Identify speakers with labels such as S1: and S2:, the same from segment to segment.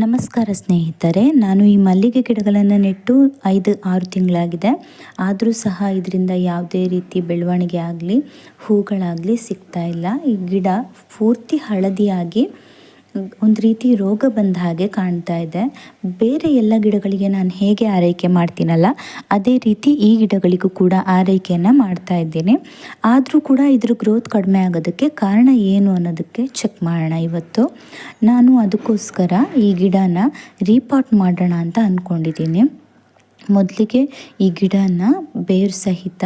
S1: ನಮಸ್ಕಾರ ಸ್ನೇಹಿತರೆ, ನಾನು ಈ ಮಲ್ಲಿಗೆ ಗಿಡಗಳನ್ನು ನೆಟ್ಟು ಐದು, ಆರು ತಿಂಗಳಾಗಿದೆ. ಆದರೂ ಸಹ ಇದರಿಂದ ಯಾವುದೇ ರೀತಿ ಬೆಳವಣಿಗೆ ಆಗಲಿ, ಹೂಗಳಾಗಲಿ ಸಿಗ್ತಾ ಇಲ್ಲ. ಈ ಗಿಡ ಪೂರ್ತಿ ಹಳದಿಯಾಗಿ ಒಂದು ರೀತಿ ರೋಗ ಬಂದ ಹಾಗೆ ಕಾಣ್ತಾ ಇದೆ. ಬೇರೆ ಎಲ್ಲ ಗಿಡಗಳಿಗೆ ನಾನು ಹೇಗೆ ಆರೈಕೆ ಮಾಡ್ತೀನಲ್ಲ, ಅದೇ ರೀತಿ ಈ ಗಿಡಗಳಿಗೂ ಕೂಡ ಆರೈಕೆಯನ್ನು ಮಾಡ್ತಾ ಇದ್ದೀನಿ. ಆದರೂ ಕೂಡ ಇದ್ರ ಗ್ರೋತ್ ಕಡಿಮೆ ಆಗೋದಕ್ಕೆ ಕಾರಣ ಏನು ಅನ್ನೋದಕ್ಕೆ ಚೆಕ್ ಮಾಡೋಣ ಇವತ್ತು. ನಾನು ಅದಕ್ಕೋಸ್ಕರ ಈ ಗಿಡನ ರೀಪಾಟ್ ಮಾಡೋಣ ಅಂತ ಅಂದ್ಕೊಂಡಿದ್ದೀನಿ ಮೊದಲಿಗೆ ಈ ಗಿಡನ ಬೇರು ಸಹಿತ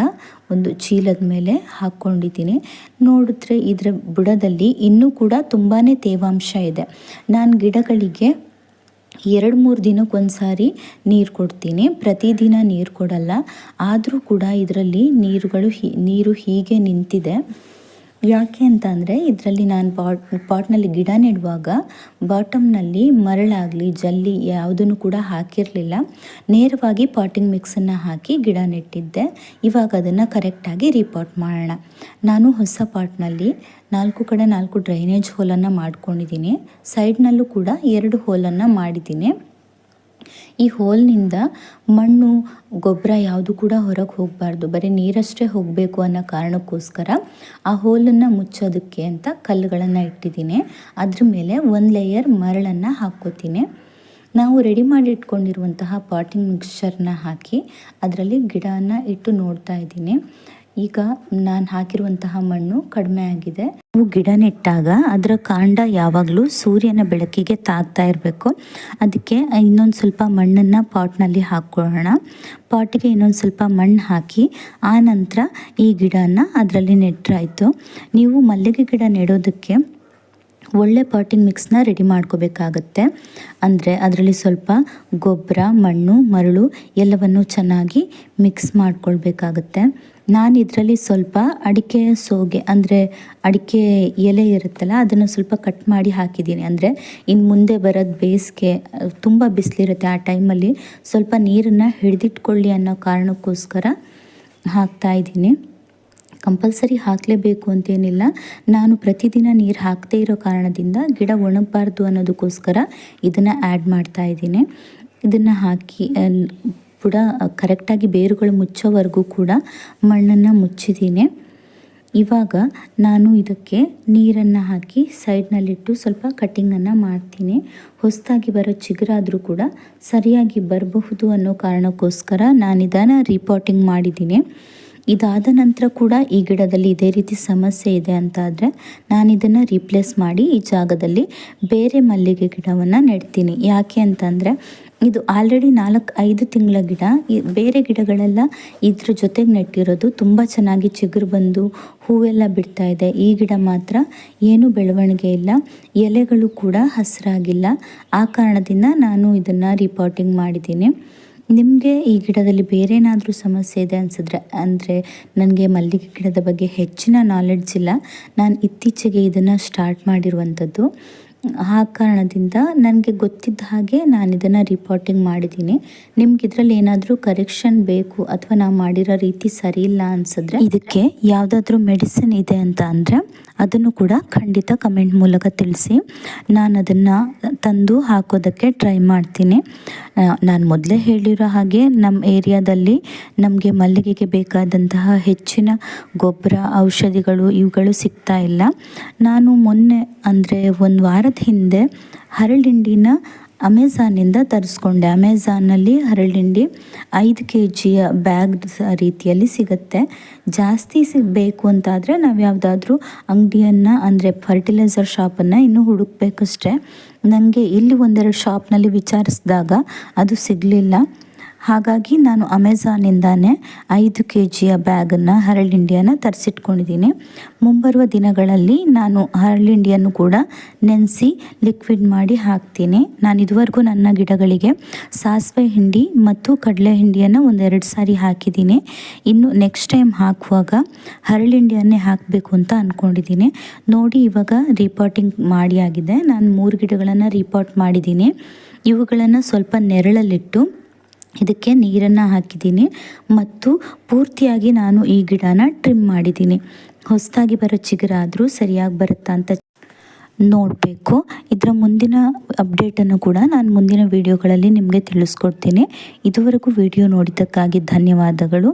S1: ಒಂದು ಚೀಲದ ಮೇಲೆ ಹಾಕ್ಕೊಂಡಿದ್ದೀನಿ. ನೋಡಿದ್ರೆ ಇದರ ಬುಡದಲ್ಲಿ ಇನ್ನೂ ಕೂಡ ತುಂಬಾ ತೇವಾಂಶ ಇದೆ. ನಾನು ಗಿಡಗಳಿಗೆ ಎರಡು ಮೂರು ದಿನಕ್ಕೊಂದು ಸಾರಿ ನೀರು ಕೊಡ್ತೀನಿ. ಪ್ರತಿದಿನ ನೀರು ಕೊಡಲ್ಲ. ಆದರೂ ಕೂಡ ಇದರಲ್ಲಿ ನೀರುಗಳು ನೀರು ಹೀಗೆ ನಿಂತಿದೆ. ಯಾಕೆ ಅಂತ ಅಂದರೆ ಇದರಲ್ಲಿ ನಾನು ಪಾಟ್, ಪಾಟ್ನಲ್ಲಿ ಗಿಡ ನೆಡುವಾಗ ಬಾಟಮ್ನಲ್ಲಿ ಮರಳಾಗಲಿ, ಜಲ್ಲಿ ಯಾವುದನ್ನು ಕೂಡ ಹಾಕಿರಲಿಲ್ಲ. ನೇರವಾಗಿ ಪಾಟಿಂಗ್ ಮಿಕ್ಸನ್ನು ಹಾಕಿ ಗಿಡ ನೆಟ್ಟಿದ್ದೆ. ಇವಾಗ ಅದನ್ನು ಕರೆಕ್ಟಾಗಿ ರೀಪಾಟ್ ಮಾಡೋಣ. ನಾನು ಹೊಸ ಪಾಟ್ನಲ್ಲಿ ನಾಲ್ಕು ಕಡೆ ನಾಲ್ಕು ಡ್ರೈನೇಜ್ ಹೋಲನ್ನು ಮಾಡ್ಕೊಂಡಿದ್ದೀನಿ. ಸೈಡ್ನಲ್ಲೂ ಕೂಡ ಎರಡು ಹೋಲನ್ನು ಮಾಡಿದ್ದೀನಿ. ಈ ಹೋಲ್ನಿಂದ ಮಣ್ಣು, ಗೊಬ್ಬರ ಯಾವುದು ಕೂಡ ಹೊರಗೆ ಹೋಗಬಾರ್ದು. ಬರೀ ನೀರಷ್ಟೇ ಹೋಗಬೇಕು ಅನ್ನೋ ಕಾರಣಕ್ಕೋಸ್ಕರ ಆ ಹೋಲನ್ನು ಮುಚ್ಚೋದಕ್ಕೆ ಅಂತ ಕಲ್ಲುಗಳನ್ನು ಇಟ್ಟಿದ್ದೀನಿ. ಅದ್ರ ಮೇಲೆ ಒಂದು ಲೇಯರ್ ಮರಳನ್ನು ಹಾಕ್ಕೋತೀನಿ. ನಾವು ರೆಡಿ ಮಾಡಿ ಇಟ್ಕೊಂಡಿರುವಂತಹ ಪಾಟಿಂಗ್ ಮಿಕ್ಸ್ಚರ್ನ ಹಾಕಿ ಅದರಲ್ಲಿ ಗಿಡನ ಇಟ್ಟು ನೋಡ್ತಾ ಇದ್ದೀನಿ. ಈಗ ನಾನು ಹಾಕಿರುವಂತಹ ಮಣ್ಣು ಕಡಿಮೆ ಆಗಿದೆ. ನಾವು ಗಿಡ ನೆಟ್ಟಾಗ ಅದರ ಕಾಂಡ ಯಾವಾಗಲೂ ಸೂರ್ಯನ ಬೆಳಕಿಗೆ ತಾಗ್ತಾ ಇರಬೇಕು. ಅದಕ್ಕೆ ಇನ್ನೊಂದು ಸ್ವಲ್ಪ ಮಣ್ಣನ್ನು ಪಾಟ್ನಲ್ಲಿ ಹಾಕ್ಕೊಳ್ಳೋಣ ಪಾಟಿಗೆ ಇನ್ನೊಂದು ಸ್ವಲ್ಪ ಮಣ್ಣು ಹಾಕಿ ಆ ನಂತರ ಈ ಗಿಡನ ಅದರಲ್ಲಿ ನೆಟ್ಟರಾಯಿತು ನೀವು ಮಲ್ಲಿಗೆ ಗಿಡ ನೆಡೋದಕ್ಕೆ ಒಳ್ಳೆ ಪಾಟಿಂಗ್ ಮಿಕ್ಸ್ನ ರೆಡಿ ಮಾಡ್ಕೋಬೇಕಾಗತ್ತೆ. ಅಂದರೆ ಅದರಲ್ಲಿ ಸ್ವಲ್ಪ ಗೊಬ್ಬರ, ಮಣ್ಣು, ಮರಳು ಎಲ್ಲವನ್ನು ಚೆನ್ನಾಗಿ ಮಿಕ್ಸ್ ಮಾಡ್ಕೊಳ್ಬೇಕಾಗತ್ತೆ. ನಾನು ಇದರಲ್ಲಿ ಸ್ವಲ್ಪ ಅಡಿಕೆ ಸೋಗೆ ಅಂದರೆ ಅಡಿಕೆ ಎಲೆ ಇರುತ್ತಲ್ಲ ಅದನ್ನು ಸ್ವಲ್ಪ ಕಟ್ ಮಾಡಿ ಹಾಕಿದ್ದೀನಿ. ಅಂದರೆ ಇನ್ನು ಮುಂದೆ ಬರೋದು ಬೇಸಿಗೆ, ತುಂಬ ಬಿಸಿಲಿರುತ್ತೆ ಆ ಟೈಮಲ್ಲಿ ಸ್ವಲ್ಪ ನೀರನ್ನು ಹಿಡಿದಿಟ್ಕೊಳ್ಳಿ ಅನ್ನೋ ಕಾರಣಕ್ಕೋಸ್ಕರ ಹಾಕ್ತಾ ಇದ್ದೀನಿ. ಕಂಪಲ್ಸರಿ ಹಾಕಲೇಬೇಕು ಅಂತೇನಿಲ್ಲ. ನಾನು ಪ್ರತಿದಿನ ನೀರು ಹಾಕದೇ ಇರೋ ಕಾರಣದಿಂದ ಗಿಡ ಒಣಗಬಾರ್ದು ಅನ್ನೋದಕ್ಕೋಸ್ಕರ ಇದನ್ನು ಆ್ಯಡ್ ಮಾಡ್ತಾ ಇದ್ದೀನಿ. ಇದನ್ನು ಹಾಕಿ ಕೂಡ ಕರೆಕ್ಟಾಗಿ ಬೇರುಗಳು ಮುಚ್ಚೋವರೆಗೂ ಕೂಡ ಮಣ್ಣನ್ನು ಮುಚ್ಚಿದ್ದೀನಿ. ಇವಾಗ ನಾನು ಇದಕ್ಕೆ ನೀರನ್ನು ಹಾಕಿ ಸೈಡ್ನಲ್ಲಿಟ್ಟು ಸ್ವಲ್ಪ ಕಟ್ಟಿಂಗನ್ನು ಮಾಡ್ತೀನಿ. ಹೊಸದಾಗಿ ಬರೋ ಚಿಗುರಾದರೂ ಕೂಡ ಸರಿಯಾಗಿ ಬರಬಹುದು ಅನ್ನೋ ಕಾರಣಕ್ಕೋಸ್ಕರ ನಾನು ಇದನ್ನು ರಿಪೋರ್ಟಿಂಗ್ ಮಾಡಿದ್ದೀನಿ. ಇದಾದ ನಂತರ ಕೂಡ ಈ ಗಿಡದಲ್ಲಿ ಇದೇ ರೀತಿ ಸಮಸ್ಯೆ ಇದೆ ಅಂತ ಆದರೆ ನಾನು ಇದನ್ನು ರೀಪ್ಲೇಸ್ ಮಾಡಿ ಈ ಜಾಗದಲ್ಲಿ ಬೇರೆ ಮಲ್ಲಿಗೆ ಗಿಡವನ್ನು ನೆಡ್ತೀನಿ. ಯಾಕೆ ಅಂತಂದರೆ ಇದು ಆಲ್ರೆಡಿ ನಾಲ್ಕು ಐದು ತಿಂಗಳ ಗಿಡ. ಬೇರೆ ಗಿಡಗಳೆಲ್ಲ ಇದ್ರ ಜೊತೆಗೆ ನೆಟ್ಟಿರೋದು ತುಂಬ ಚೆನ್ನಾಗಿ ಚಿಗುರು ಬಂದು ಹೂವೆಲ್ಲ ಬಿಡ್ತಾ ಇದೆ. ಈ ಗಿಡ ಮಾತ್ರ ಏನೂ ಬೆಳವಣಿಗೆ ಇಲ್ಲ. ಎಲೆಗಳು ಕೂಡ ಹಸಿರಾಗಿಲ್ಲ. ಆ ಕಾರಣದಿಂದ ನಾನು ಇದನ್ನು ರಿಪೋರ್ಟಿಂಗ್ ಮಾಡಿದ್ದೀನಿ. ನಿಮಗೆ ಈ ಗಿಡದಲ್ಲಿ ಬೇರೆ ಏನಾದರೂ ಸಮಸ್ಯೆ ಇದೆ ಅನಿಸಿದ್ರೆ, ಅಂದರೆ ನನಗೆ ಮಲ್ಲಿಗೆ ಗಿಡದ ಬಗ್ಗೆ ಹೆಚ್ಚಿನ ನಾಲೆಡ್ಜ್ ಇಲ್ಲ. ನಾನು ಇತ್ತೀಚೆಗೆ ಇದನ್ನು ಸ್ಟಾರ್ಟ್ ಮಾಡಿರುವಂಥದ್ದು. ಆ ಕಾರಣದಿಂದ ನನಗೆ ಗೊತ್ತಿದ್ದ ಹಾಗೆ ನಾನು ಇದನ್ನು ರಿಪೋರ್ಟಿಂಗ್ ಮಾಡಿದ್ದೀನಿ. ನಿಮ್ಗೆ ಇದರಲ್ಲಿ ಏನಾದರೂ ಕರೆಕ್ಷನ್ ಬೇಕು ಅಥವಾ ನಾವು ಮಾಡಿರೋ ರೀತಿ ಸರಿ ಇಲ್ಲ ಅನ್ಸಿದ್ರೆ ಇದಕ್ಕೆ ಯಾವುದಾದ್ರೂ ಮೆಡಿಸಿನ್ ಇದೆ ಅಂತ ಅಂದರೆ ಅದನ್ನು ಕೂಡ ಖಂಡಿತ ಕಮೆಂಟ್ ಮೂಲಕ ತಿಳಿಸಿ. ನಾನು ಅದನ್ನು ತಂದು ಹಾಕೋದಕ್ಕೆ ಟ್ರೈ ಮಾಡ್ತೀನಿ. ನಾನು ಮೊದಲೇ ಹೇಳಿರೋ ಹಾಗೆ ನಮ್ಮ ಏರಿಯಾದಲ್ಲಿ ನಮಗೆ ಮಲ್ಲಿಗೆಗೆ ಬೇಕಾದಂತಹ ಹೆಚ್ಚಿನ ಗೊಬ್ಬರ, ಔಷಧಿಗಳು ಇವುಗಳು ಸಿಗ್ತಾ ಇಲ್ಲ. ನಾನು ಮೊನ್ನೆ ಅಂದರೆ ಒಂದು ವಾರದ ಹಿಂದೆ ಹರಳಿಂಡಿನ ಅಮೆಝಾನಿಂದ ತರಿಸ್ಕೊಂಡೆ. ಅಮೆಝಾನಲ್ಲಿ ಹರಳಿಂಡಿ ಐದು ಕೆ ಜಿಯ ಬ್ಯಾಗ್ ರೀತಿಯಲ್ಲಿ ಸಿಗುತ್ತೆ. ಜಾಸ್ತಿ ಸಿಗಬೇಕು ಅಂತಾದರೆ ನಾವು ಯಾವುದಾದ್ರೂ ಅಂಗಡಿಯನ್ನು, ಅಂದರೆ ಫರ್ಟಿಲೈಸರ್ ಶಾಪನ್ನು ಇನ್ನೂ ಹುಡುಕ್ಬೇಕಷ್ಟೆ. ನನಗೆ ಇಲ್ಲಿ ಒಂದೆರಡು ಶಾಪ್ನಲ್ಲಿ ವಿಚಾರಿಸಿದಾಗ ಅದು ಸಿಗಲಿಲ್ಲ. ಹಾಗಾಗಿ ನಾನು ಅಮೆಝಾನಿಂದಾನೇ ಐದು ಕೆ ಜಿಯ ಬ್ಯಾಗನ್ನು ಇಂಡಿಯಾನ ತರಿಸಿಟ್ಕೊಂಡಿದ್ದೀನಿ. ಮುಂಬರುವ ದಿನಗಳಲ್ಲಿ ನಾನು ಹರಳಿಂಡಿಯನ್ನು ಕೂಡ ನೆನೆಸಿ ಲಿಕ್ವಿಡ್ ಮಾಡಿ ಹಾಕ್ತೀನಿ. ನಾನು ಇದುವರೆಗೂ ನನ್ನ ಗಿಡಗಳಿಗೆ ಸಾಸಿವೆ ಹಿಂಡಿ ಮತ್ತು ಕಡಲೆ ಹಿಂಡಿಯನ್ನು ಒಂದೆರಡು ಸಾರಿ ಹಾಕಿದ್ದೀನಿ. ಇನ್ನು ನೆಕ್ಸ್ಟ್ ಟೈಮ್ ಹಾಕುವಾಗ ಹರಳಿಂಡಿಯನ್ನೇ ಹಾಕಬೇಕು ಅಂತ ಅಂದ್ಕೊಂಡಿದ್ದೀನಿ ನೋಡಿ ಇವಾಗ ರಿಪೋರ್ಟಿಂಗ್ ಮಾಡಿ ಆಗಿದೆ. ನಾನು ಮೂರು ಗಿಡಗಳನ್ನು ರಿಪೋರ್ಟ್ ಮಾಡಿದ್ದೀನಿ. ಇವುಗಳನ್ನು ಸ್ವಲ್ಪ ನೆರಳಲ್ಲಿಟ್ಟು ಇದಕ್ಕೆ ನೀರನ್ನು ಹಾಕಿದ್ದೀನಿ ಮತ್ತು ಪೂರ್ತಿಯಾಗಿ ನಾನು ಈ ಗಿಡನ ಟ್ರಿಮ್ ಮಾಡಿದ್ದೀನಿ. ಹೊಸದಾಗಿ ಬರೋ ಚಿಗುರಾದರೂ ಸರಿಯಾಗಿ ಬರುತ್ತಾ ಅಂತ ನೋಡಬೇಕು. ಇದರ ಮುಂದಿನ ಅಪ್ಡೇಟನ್ನು ಕೂಡ ನಾನು ಮುಂದಿನ ವಿಡಿಯೋಗಳಲ್ಲಿ ನಿಮಗೆ ತಿಳಿಸ್ಕೊಡ್ತೀನಿ. ಇದುವರೆಗೂ ವಿಡಿಯೋ ನೋಡಿದ್ದಕ್ಕಾಗಿ ಧನ್ಯವಾದಗಳು.